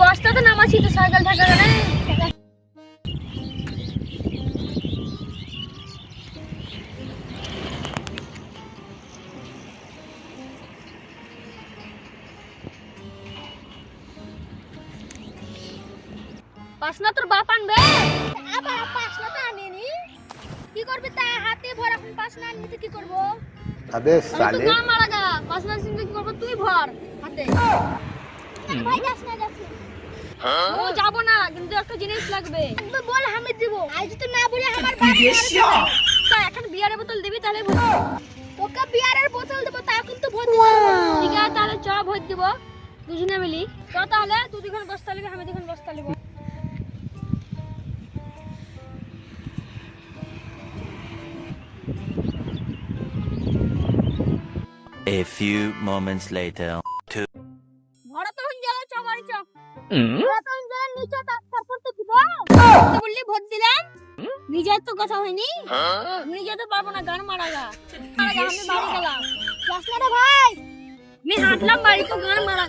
বস্তা তো নামাছি তো সাইকেল ঠেকা পাসনা তোর বাপ আনবে? আবার পাসনা তো আনিনি। কি করবি তা? হাতে ভর এখন পাসনা না কি করব? আবে সালে না মারা যা পাসনা সিন কি করব? তুই ভর হাতে। ভাই যাস না যাস হ্যাঁ? ও যাব না কিন্তু একটা জিনিস লাগবে। বল আমি দেব। আজ তো না বলে আমার বাড়ি তা এখন বিয়ারের বোতল দিবি তাহলে বল ওকে বিয়ারের বোতল দেব তা কিন্তু ভোট ঠিক আছে তাহলে চ ভর দিব। দুজনে মিলি। চ তাহলে তুই দুখন বসতে তাহলে আমি দুখন A few moments later. ভরা তখন গেল চ বাড়ি চ ভরা তখন গেল নিচে তা- তারপর তো দিব তো বললি ভোট দিলাম নিজের তো কথা হয়নি নিজে যেতে পারব না গান মারা গা মারা গা, আমি বাড়ি গেলাম যাস না ভাই আমি হাঁটলাম বাড়ি তো গান মারা